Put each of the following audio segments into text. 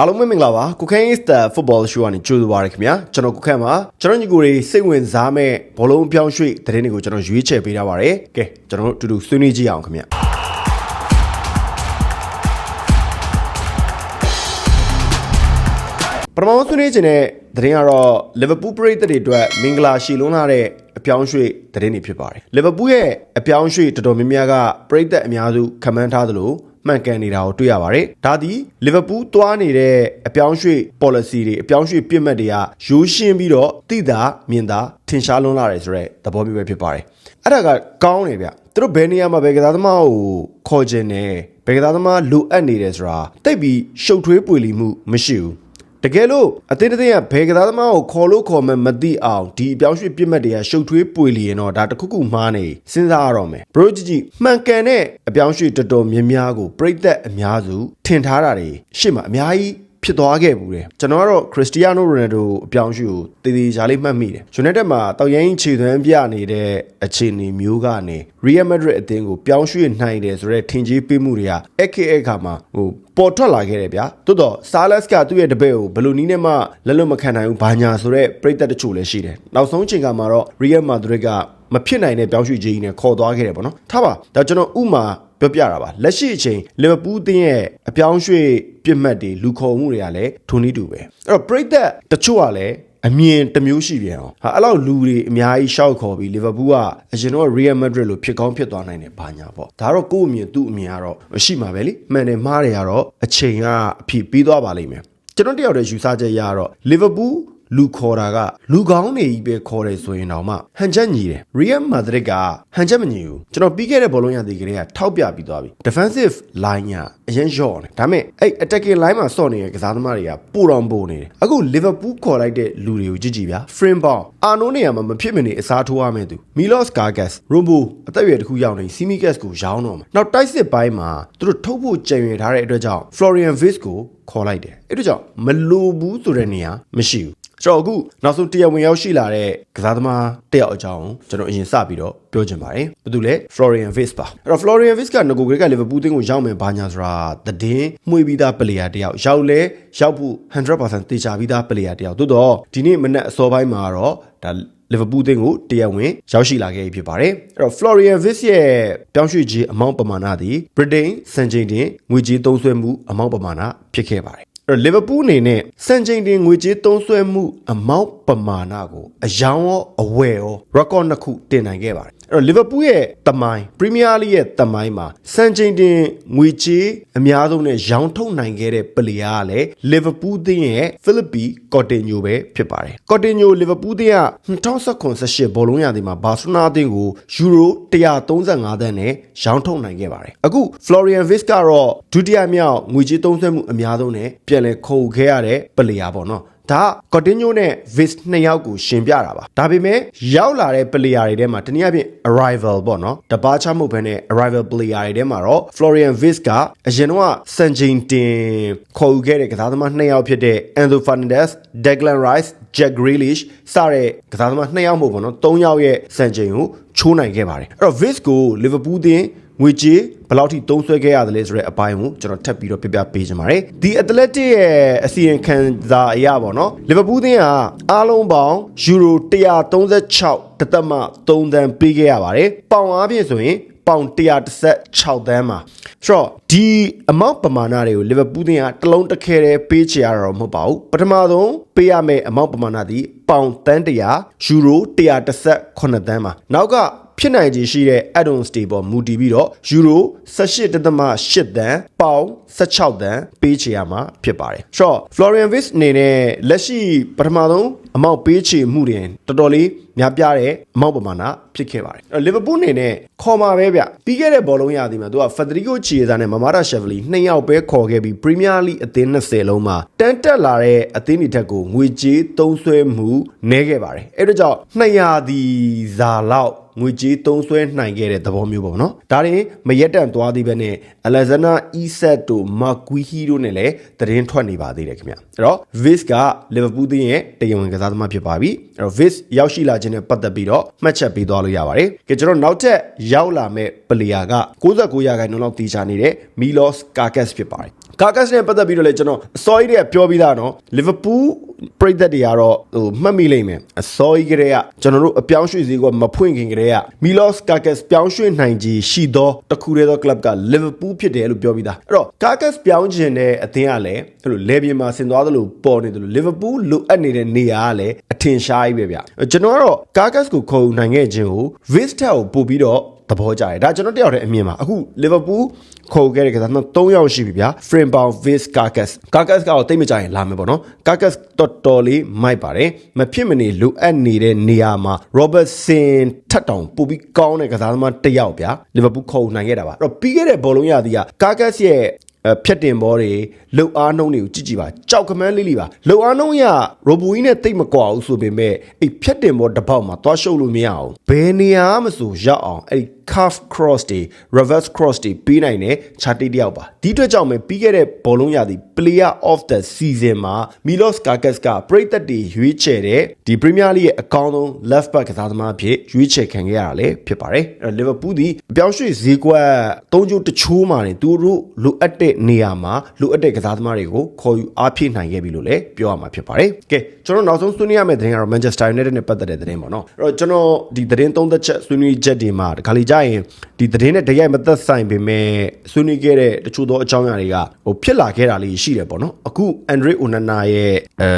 အားလုံးပဲမင်္ဂလာပါကိုခန့် is the football show ကနေကြိုဆိုပါရခင်ဗျာကျွန်တော်ကိုခန့်ပါကျွန်တော်ညီကိုတွေစိတ်ဝင်စားမဲ့ဘောလုံးပြောင်းရွှေ့တဲ့တဲ့တွေကိုကျွန်တော်ရွေးချယ်ပေးထားပါတယ်ကဲကျွန်တော်တို့အတူတူဆွေးနွေးကြည့်အောင်ခင်ဗျာပထမဆုံးဆွေးနွေးခြင်းတဲ့တဲ့ရင်ကတော့ Liverpool ပရိသတ်တွေအတွက်မင်္ဂလာရှိလွန်းလာတဲ့အပြောင်းရွှေ့တဲ့တွေဖြစ်ပါတယ် Liverpool ရဲ့အပြောင်းရွှေ့တော်တော်များများကပရိသတ်အများစုခံမှန်းထားသလို မှန်ကန်နေတာကိုတွေ့ရပါတယ်။ဒါသည်လီဗာပူးသွားနေတဲ့အပြောင်းရွှေ့ policy တွေအပြောင်းရွှေ့ပြစ်မှတ်တွေကရိုးရှင်းပြီးတော့တိတာမြင်တာထင်ရှားလွန်းလာတယ်ဆိုတဲ့သဘောမျိုးပဲဖြစ်ပါတယ်။အဲ့ဒါကကောင်းတယ်ဗျ။သူတို့ဘယ်နေရာမှာဘယ်ကစားသမားကိုခေါ်ခြင်းနဲ့ဘယ်ကစားသမားလိုအပ်နေတယ်ဆိုတာတိတ်ပြီးရှုပ်ထွေးပွေလီမှုမရှိဘူး။ တကယ်လို့အသင်းတစ်သင်းကဘယ်ကစားသမားကိုခေါ်လို့ခေါ်မှမသိအောင်ဒီအပြောင်းရွှေ့ပြစ်မှတ်တွေကရှုပ်ထွေးပွေလီရင်တော့ဒါတခုခုမှားနေစဉ်းစားရတော့မယ်ဘရိုဂျီဂျီမှန်ကန်တဲ့အပြောင်းရွှေ့တော်တော်များများကိုပြိသက်အများစုထင်ထားတာတွေရှေ့မှာအများကြီး ဖြစ်သွားခဲ့ဘူးတယ်ကျွန်တော်ကတော့ခရစ္စတီယာနိုရိုနယ်ဒိုအပြောင်းရွှေ့ကိုတည်တည်ရှားလေးမှတ်မိတယ်ယူနိုက်တက်မှာတောက်ရင်ခြေသွမ်းပြနေတဲ့အခြေအနေမျိုးကနေရီယယ်မက်ဒရစ်အသင်းကိုပြောင်းရွှေ့နိုင်တယ်ဆိုတော့ထင်ကြီးပေးမှုတွေကအခက်အခါမှာဟိုပေါ်ထွက်လာခဲ့တယ်ဗျာတိုးတော့ဆာလက်စ်ကသူ့ရဲ့တပည့်ကိုဘယ်လိုနည်းနဲ့မှလက်လွတ်မခံနိုင်ဘူးဘာညာဆိုတော့ပြိသက်တချို့လည်းရှိတယ်နောက်ဆုံးချိန်ကမှာတော့ရီယယ်မာဒရစ်ကမဖြစ်နိုင်တဲ့ပြောင်းရွှေ့ခြင်းနဲ့ခေါ်သွားခဲ့တယ်ပေါ့နော်ထားပါဒါကျွန်တော်ဥမာ ပြောပြတာပါလက်ရှိအချိန်လီဗာပူးတင်းရဲ့အပြောင်းရွှေ့ပြစ်မှတ်တွေလူခေါ်မှုတွေကလည်းထိုနည်းတူပဲအဲ့တော့ပရိသတ်တချို့ကလည်းအမြင်တစ်မျိုးရှိပြန်အောင်ဟာအဲ့လောက်လူတွေအများကြီးရှောက်ခေါ်ပြီးလီဗာပူးကအရင်တော့ Real Madrid လို့ဖြစ်ကောင်းဖြစ်သွားနိုင်တယ်ဘာညာပေါ့ဒါတော့ကိုယ့်အမြင်သူ့အမြင်ကတော့မရှိမှာပဲလေမှန်တယ်မှားတယ်ကတော့အချိန်ကအဖြစ်ပြီးသွားပါလိမ့်မယ်ကျွန်တော်တယောက်တည်းယူဆချက်ရတော့လီဗာပူး လူခေါ်တာကလူကောင်းနေကြီးပဲခေါ်တယ်ဆိုရင်တော့မှဟန်ချက်ညီတယ် Real Madrid ကဟန်ချက်မညီဘူးကျွန်တော်ပြီးခဲ့တဲ့ဘောလုံးရသည်ကလေးကထောက်ပြပြီးသွားပြီ defensive line ကအရင်လျှော့တယ်ဒါပေမဲ့အဲ့ attacking line မှာစော့နေတဲ့ကစားသမားတွေကပိုတော်ပိုနေတယ်အခု Liverpool ခေါ်လိုက်တဲ့လူတွေကိုကြည့်ကြည့်ဗျာ Frame Ball အာနိုးနေရာမှာမဖြစ်မနေအစားထိုးရမယ်သူ Milos Gargas Rombo အသက်အရွယ်တစ်ခုရောက်နေ Simigas ကိုရောင်းတော့မှာနောက်တိုက်စစ်ပိုင်းမှာသူတို့ထုတ်ဖို့ကြံရွယ်ထားတဲ့အတွက်ကြောင့် Florian Wirtz ကို ခေါ်လိုက်တယ်အဲ့တို့ကြောင့်မလိုဘူးဆိုတဲ့နေရာမရှိဘူးကျွန်တော်အခုနောက်ဆုံးတရားဝင်ရောက်ရှိလာတဲ့ကစားသမားတယောက်အကြောင်းကျွန်တော်အရင်စပြီးတော့ပြောချင်ပါတယ်။ဘာလို့လဲ Florian Wirtz ပါ။အဲ့တော့ Florian Wirtz ကငကိုကလေးက Liverpool တင်းကိုရောက်မယ်ဘာညာဆိုတာသတင်းမှွေပြီးသား player တယောက်ရောက်လဲရောက်ဖို့100%တေချာပြီးသား player တယောက်သို့တော့ဒီနေ့မနက်အစောပိုင်းမှာတော့ဒါ လီဗာပူးတင်းကိုတရားဝင်ရောက်ရှိလာခဲ့ပြီဖြစ်ပါတယ်။အဲ့တော့ Florian Wirtz ရဲ့ပြောင်းရွှေ့ခြင်းအမောင့်ပမာဏသည် Britain စံချိန်တင်ငွေကြေးသုံးစွဲမှုအမောင့်ပမာဏဖြစ်ခဲ့ပါတယ်အဲ့လီဗာပူးအနေနဲ့စံချိန်တင်ငွေကြေးသုံးစွဲမှုအမောက်ပမာဏကိုအယောင်ရောအဝယ်ရော record နှစ်ခုတင်နိုင်ခဲ့ပါတယ် အဲ့တော့လီဗာပူးရဲ့တမိုင်းပရီးမီးယားလိရဲ့တမိုင်းမှာစံချိန်တင်ငွေကြေးအများဆုံးနဲ့ရောင်းထုတ်နိုင်ခဲ့တဲ့ပလီယာကလည်းလီဗာပူးသင်းရဲ့ဖိလစ်ပီကော်တင်ညိုပဲဖြစ်ပါတယ်ကော်တင်ညိုလီဗာပူးသင်းက2019-18ဘောလုံးရာသီမှာဘာစီလိုနာအသင်းကိုယူရို135သန်းနဲ့ရောင်းထုတ်နိုင်ခဲ့ပါတယ်အခု Florian Wirtz ကတော့ဒုတိယမြောက်ငွေကြေးသုံးစွဲမှုအများဆုံးနဲ့ပြန်လည်ခုတ်ခဲ့ရတဲ့ပလီယာပေါ့နော် ဒါကော်တင်ညိုနဲ့ Vis နှစ်ယောက်ကိုရှင်ပြတာပါဒါပေမဲ့ရောက်လာတဲ့ player တွေထဲမှာတနည်းအားဖြင့် arrival ပေါ့နော်တပါချမှုဘဲနဲ့ arrival player တွေထဲမှာတော့ Florian Vis ကအရင်တော့စန်ဂျင်တင်ခေါ်ယူခဲ့တဲ့ကစားသမားနှစ်ယောက်ဖြစ်တဲ့ Enzo Fernandez, Declan Rice, Jack Grealish စတဲ့ကစားသမားနှစ်ယောက်မို့ပေါ့နော်သုံးယောက်ရဲ့စန်ဂျင်ကိုချိုးနိုင်ခဲ့ပါတယ်အဲ့တော့ Vis ကို Liverpool တင် ငွေကြေးဘယ်လောက်ထိသုံးစွဲခဲ့ရတယ်လဲဆိုတဲ့အပိုင်းကိုကျွန်တော်ထပ်ပြီးတော့ပြပြပေးချင်ပါတယ်။ The Athletic ရဲ့အစီရင်ခံစာအရပေါ့နော်။ Liverpool သင်းကအားလုံးပေါင်းယူရို136တသက်မှ3သန်းပေးခဲ့ရပါတယ်။ပေါင်အားဖြင့်ဆိုရင်ပေါင်116သန်းမှာဆိုတော့ဒီအမောက်ပမာဏတွေကိုလီဗာပူးသင်းကတလုံးတစ်ခဲတည်းပေးချရတော့မဟုတ်ပါဘူးပထမဆုံးပေးရမယ့်အမောက်ပမာဏသည်ပေါင်တန်း100ယူရို118သန်းမှာနောက်က ဖြစ်နိုင်ခြေရှိတဲ့ add-on stay ပေါ်မူတည်ပြီးတော့ယူရို18.8သန်းပေါင်16သန်းပေးချေရမှာဖြစ်ပါတယ်။ဆိုတော့ Florian Wirtz အနေနဲ့လက်ရှိပထမဆုံး အမောက်ပေးချေမှုတွေတော်တော်လေးများပြားတဲ့အမောက်ပမာဏဖြစ်ခဲ့ပါတယ်။အဲ့လီဗာပူးအနေနဲ့ခေါ်မှာပဲဗျ။ပြီးခဲ့တဲ့ဘောလုံးရာသီမှာသူကဖက်ဒရီဂိုချီယေဇာနဲ့မမာတာရှက်ဗလီနှစ်ယောက်ပဲခေါ်ခဲ့ပြီးပရီးမီးယားလိအသင်း20လုံးမှာတန်းတက်လာတဲ့အသင်းတွေထက်ကိုငွေကြေးသုံးစွဲမှုနည်းခဲ့ပါတယ်။အဲ့ဒါကြောင့်200ဒီဇာလောက်ငွေကြေးသုံးစွဲနိုင်ခဲ့တဲ့သဘောမျိုးပေါ့နော်ဒါရင်မရက်တန့်သွားသေးပဲနဲ့အလက်ဇန်နာအီဆက်တို့မာကွီဟီတို့နဲ့လည်းသတင်းထွက်နေပါသေးတယ်ခင်ဗျအဲ့တော့ Vis ကလီဗာပူးသင်းရဲ့တရားဝင်ကစားသမားဖြစ်ပါပြီအဲ့တော့ Vis ရောက်ရှိလာခြင်းနဲ့ပတ်သက်ပြီးတော့မှတ်ချက်ပေးသွားလို့ရပါတယ်ကဲကျွန်တော်နောက်ထပ်ရောက်လာမဲ့ပလီယာက69ရာခိုင်နှုန်းလောက်တီးချနေတဲ့ Milos Karkas ဖြစ်ပါတယ် ကာကတ်နဲ့ပတ်သက်ပြီးတော့လေကျွန်တော်အစောကြီးတွေကပြောပြီးသားနော်လီဗာပူးပရိသတ်တွေကတော့ဟိုမှတ်မိလိမ့်မယ်အစောကြီးကတည်းကကျွန်တော်တို့အပြောင်းရွှေ့စည်းကမဖွင့်ခင်ကတည်းကမီလော့စ်ကာကတ်ပြောင်းရွှေ့နိုင်ကြီးရှိသောတစ်ခုတည်းသောကလပ်ကလီဗာပူးဖြစ်တယ်လို့ပြောပြီးသားအဲ့တော့ကာကတ်ပြောင်းခြင်းတဲ့အသင်းကလည်းအဲ့လိုလေဘီမှာဆင်သွားသလိုပေါ်နေတယ်လို့လီဗာပူးလိုအပ်နေတဲ့နေရာကလည်းအထင်ရှားကြီးပဲဗျကျွန်တော်ကတော့ကာကတ်ကိုခေါ်ယူနိုင်ခဲ့ခြင်းကို Vista ကိုပို့ပြီးတော့ သဘောကျတယ်ဒါကျွန်တော်တယောက်တည်းအမြင်ပါအခုလီဗာပူးခေါ်ခဲ့တဲ့ကစားသမား3ယောက်ရှိပြီဗျာ Frame Bound Vis Carcass Carcass ကတော့တိတ်မကြရင်လာမယ်ပေါ့နော် Carcass တော်တော်လေးမိုက်ပါတယ်မဖြစ်မနေလိုအပ်နေတဲ့နေရာမှာ Robertson ထတ်တောင်ပို့ပြီးကောင်းတဲ့ကစားသမားတစ်ယောက်ဗျာလီဗာပူးခေါ်နိုင်ခဲ့တာပါအဲ့တော့ပြီးခဲ့တဲ့ဘောလုံးရသည်က Carcass ရဲ့အဲဖြတ်တင်ဘောတွေလှုပ်အားနှုံးတွေကိုကြည့်ကြည့်ပါကြောက်ကမန်းလေးလေးပါလှုပ်အားနှုံးရရိုဘိုကြီးနဲ့တိတ်မကွာဘူးဆိုပေမဲ့အဲ့ဖြတ်တင်ဘောတစ်ပေါက်မှာသွားရှုပ်လို့မရအောင်ဘယ်နေရာမှမဆိုရောက်အောင်အဲ့ calf cross တွေ reverse cross တွေပေးနိုင်တဲ့ချာတိတယောက်ပါဒီအတွက်ကြောင့်ပဲပြီးခဲ့တဲ့ဘောလုံးရသည် player of the season မှာ Milos Karkas ကပရိသတ်တွေရွေးချယ်တဲ့ဒီ Premier League ရဲ့အကောင်းဆုံး left back ကစားသမားအဖြစ်ရွေးချယ်ခံခဲ့ရတာလည်းဖြစ်ပါတယ်အဲ့တော့ Liverpool ဒီအပြောင်းရွှေ့ဈေးကွက်သုံးချိုးတချိုးမှာနေသူတို့လိုအပ်တဲ့နေရာမှာလိုအပ်တဲ့ကစားသမားတွေကိုခေါ်ယူအားဖြည့်နိုင်ခဲ့ပြီလို့လည်းပြောရမှာဖြစ်ပါတယ်ကဲကျွန်တော်နောက်ဆုံးဆွေးနွေးရမယ့်သတင်းကတော့ Manchester United နဲ့ပတ်သက်တဲ့သတင်းပေါ့နော်အဲ့တော့ကျွန်တော်ဒီသတင်းသုံးသက်ချက်ဆွေးနွေးချက်တွေမှာတခါလေကြာရင်ဒီသတင်းနဲ့တရိုက်မသက်ဆိုင်ပေမဲ့ဆွေးနွေးခဲ့တဲ့တချို့သောအကြောင်းအရာတွေကဟိုဖြစ်လာခဲ့တာလေးရှိတယ်ပေါ့နော်အခု Andre Onana ရဲ့အဲ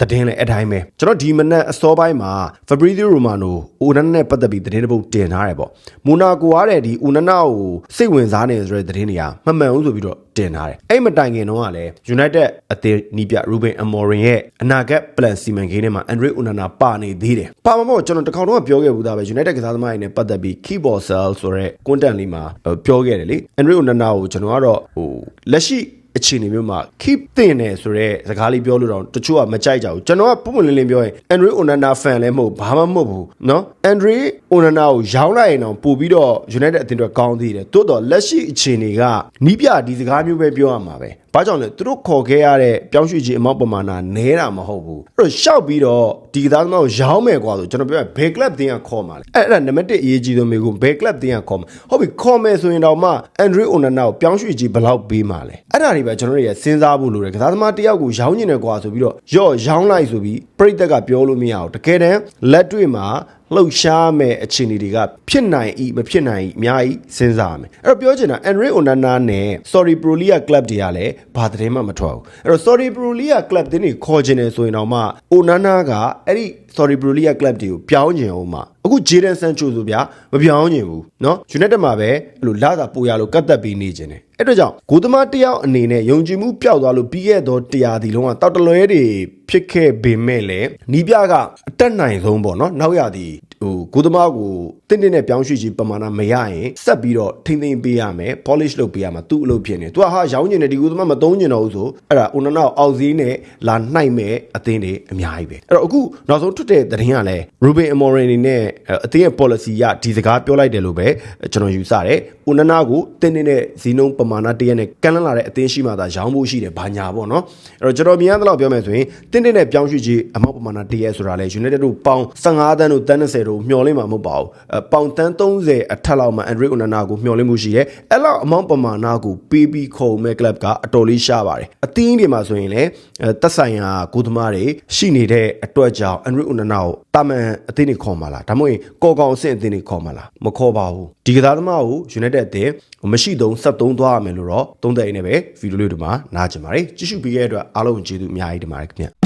သတင်းလည်းအတိုင်းပဲကျွန်တော်ဒီမနက်အစောပိုင်းမှာ Fabrizio Romano Onana နဲ့ပတ်သက်ပြီးသတင်းတစ်ပုဒ်တင်ထားတယ်ပေါ့မိုနာကိုကတဲ့ဒီ Onana ကိုစိတ်ဝင်စားနေဆိုတဲ့သတင်းတွေကမမှန်ဘူးဆိုပြီးတော့တင်ထားတယ်အဲ့မတိုင်ခင်တော့ကလည်း United အသင်းနီးပြ Ruben Amorim ရဲ့အနာဂတ် plan စီမံကိန်းထဲမှာ Andre Onana ပါနေသေးတယ်ပါမမို့ကျွန်တော်တခေါက်တော့ပြောခဲ့ဘူးသားပဲ United ကစားသမားတွေနဲ့ပတ်သက်ပြီး keyboard sell ဆိုတဲ့ content လေးမှာပြောခဲ့တယ်လေ Andre Onana ကိုကျွန်တော်ကတော့ဟိုလက်ရှိ အခြေအနေမျိုးမှာ keep တင်တယ်ဆိုတော့စကားလေးပြောလို့တော့တချို့ကမကြိုက်ကြဘူးကျွန်တော်ကပုံမှန်လင်းလင်းပြောရင် Andre Onana fan လည်းမဟုတ်ဘာမှမဟုတ်ဘူးเนาะ Andre Onana ကိုရောင်းလိုက်ရင်တော့ပို့ပြီးတော့ United အသင်းတွေကောင်းသေးတယ်တိုးတော့လက်ရှိအခြေအနေကနီးပြဒီစကားမျိုးပဲပြောရမှာပဲဘာကြောင့်လဲသူတို့ခေါ်ခဲ့ရတဲ့ပြောင်းရွှေ့ခြင်းအမောက်ပမာဏနဲတာမဟုတ်ဘူးအဲ့တော့ရှောက်ပြီးတော့ဒီကစားသမားကိုရောင်းမယ်ကွာဆိုကျွန်တော်ပြောဘယ် club တင်းကခေါ်မှာလဲအဲ့အဲ့ဒါနံပါတ်1အရေးကြီးဆုံးမျိုးကိုဘယ် club တင်းကခေါ်မှာဟုတ်ပြီခေါ်မယ်ဆိုရင်တော့မှ Andre Onana ကိုပြောင်းရွှေ့ခြင်းဘယ်လောက်ပေးမှာလဲ အဲ့ဒါတွေပဲကျွန်တော်တို့ရစဉ်းစားဖို့လိုတယ်ကစားသမားတယောက်ကိုရောင်းနေတယ်ကွာဆိုပြီးတော့ရော့ရောင်းလိုက်ဆိုပြီးပြိတ္တကပြောလို့မရအောင်တကယ်တမ်းလက်တွေ့မှာ လှုပ်ရှားမဲ့အခြေအနေတွေကဖြစ်နိုင်ဤမဖြစ်နိုင်ဤအများကြီးစဉ်းစားရမယ်အဲ့တော့ပြောချင်တာ Andre Onana နဲ့ Sorry Pro League Club တွေကလည်းဘာသတင်းမှမထွက်ဘူးအဲ့တော့ Sorry Pro League Club တင်းတွေခေါ်ချင်တယ်ဆိုရင်တော့မှ Onana ကအဲ့ဒီ Sorry Pro League Club တွေကိုပြောင်းချင်အောင်မှာအခု Jadon Sancho ဆိုဗျာမပြောင်းချင်ဘူးเนาะ United မှာပဲအဲ့လိုလာတာပိုရလို့ကတ်သက်ပြီးနေချင်တယ်အဲ့တော့ကြောင့်ဂိုသမားတယောက်အနေနဲ့ယုံကြည်မှုပျောက်သွားလို့ပြီးခဲ့သောတရားဒီလုံးကတောက်တလွဲတွေ ဖြစ်ခဲ့ပေမဲ့လည်းနီးပြကအတက်နိုင်ဆုံးပေါ့နော်နောက်ရသည် ဟိုဂိုသမားကိုတင်းတင်းနဲ့ပြောင်းရွှေ့ခြင်းပမာဏမရရင်ဆက်ပြီးတော့ထိမ့်သိမ့်ပေးရမယ် polish လုပ်ပေးရမှာသူ့အလုပ်ဖြစ်နေသူကဟာရောင်းကျင်တယ်ဒီဂိုသမားမသုံးကျင်တော့ဘူးဆိုအဲ့ဒါ Onana ကိုအောက်ဈေးနဲ့လာနှိုက်မဲ့အသင်းတွေအများကြီးပဲအဲ့တော့အခုနောက်ဆုံးထွက်တဲ့သတင်းကလည်း Ruben Amorim နေနဲ့အသင်းရဲ့ policy ရဒီစကားပြောလိုက်တယ်လို့ပဲကျွန်တော်ယူဆတယ် Onana ကိုတင်းတင်းနဲ့ဇီနုံပမာဏတရက်နဲ့ကန့်လန့်လာတဲ့အသင်းရှိမှသာရောင်းဖို့ရှိတယ်ဘာညာပေါ့နော်အဲ့တော့ကျွန်တော်မြင်ရသလောက်ပြောမယ်ဆိုရင်တင်းတင်းနဲ့ပြောင်းရွှေ့ခြင်းအမောက်ပမာဏတရက်ဆိုတာလဲ United တို့ပေါင်15တန်းတို့တန်း20တို့မျှော်လင့်မှာမဟုတ်ပါဘူးအပေါင်တန်း30အထက်လောက်မှာ Andre Onana ကိုမျှော်လင့်မှုရှိတယ်အဲ့လောက်အမောက်ပမာဏကိုပေးပြီးခုံမဲ့ club ကအတော်လေးရှားပါတယ်အသင်းတွေမှာဆိုရင်လည်းတက်ဆိုင်ရာဂိုသမားတွေရှိနေတဲ့အတွက်ကြောင့် Andre Onana ကိုတာမန်အသင်းတွေခေါ်မှာလားဒါမှမဟုတ်ကော်ကောင်အဆင့်အသင်းတွေခေါ်မှာလားမခေါ်ပါဘူးဒီကစားသမားကို United အသင်းမရှိသုံး73သွားရမယ်လို့တော့သုံးသက်ရင်းနဲ့ပဲဗီဒီယိုလေးတို့မှာနားကြင်ပါတယ်ကြည့်ရှုပေးခဲ့တဲ့အတွက်အားလုံးကျေးဇူးအများကြီးတင်ပါတယ်ခင်ဗျ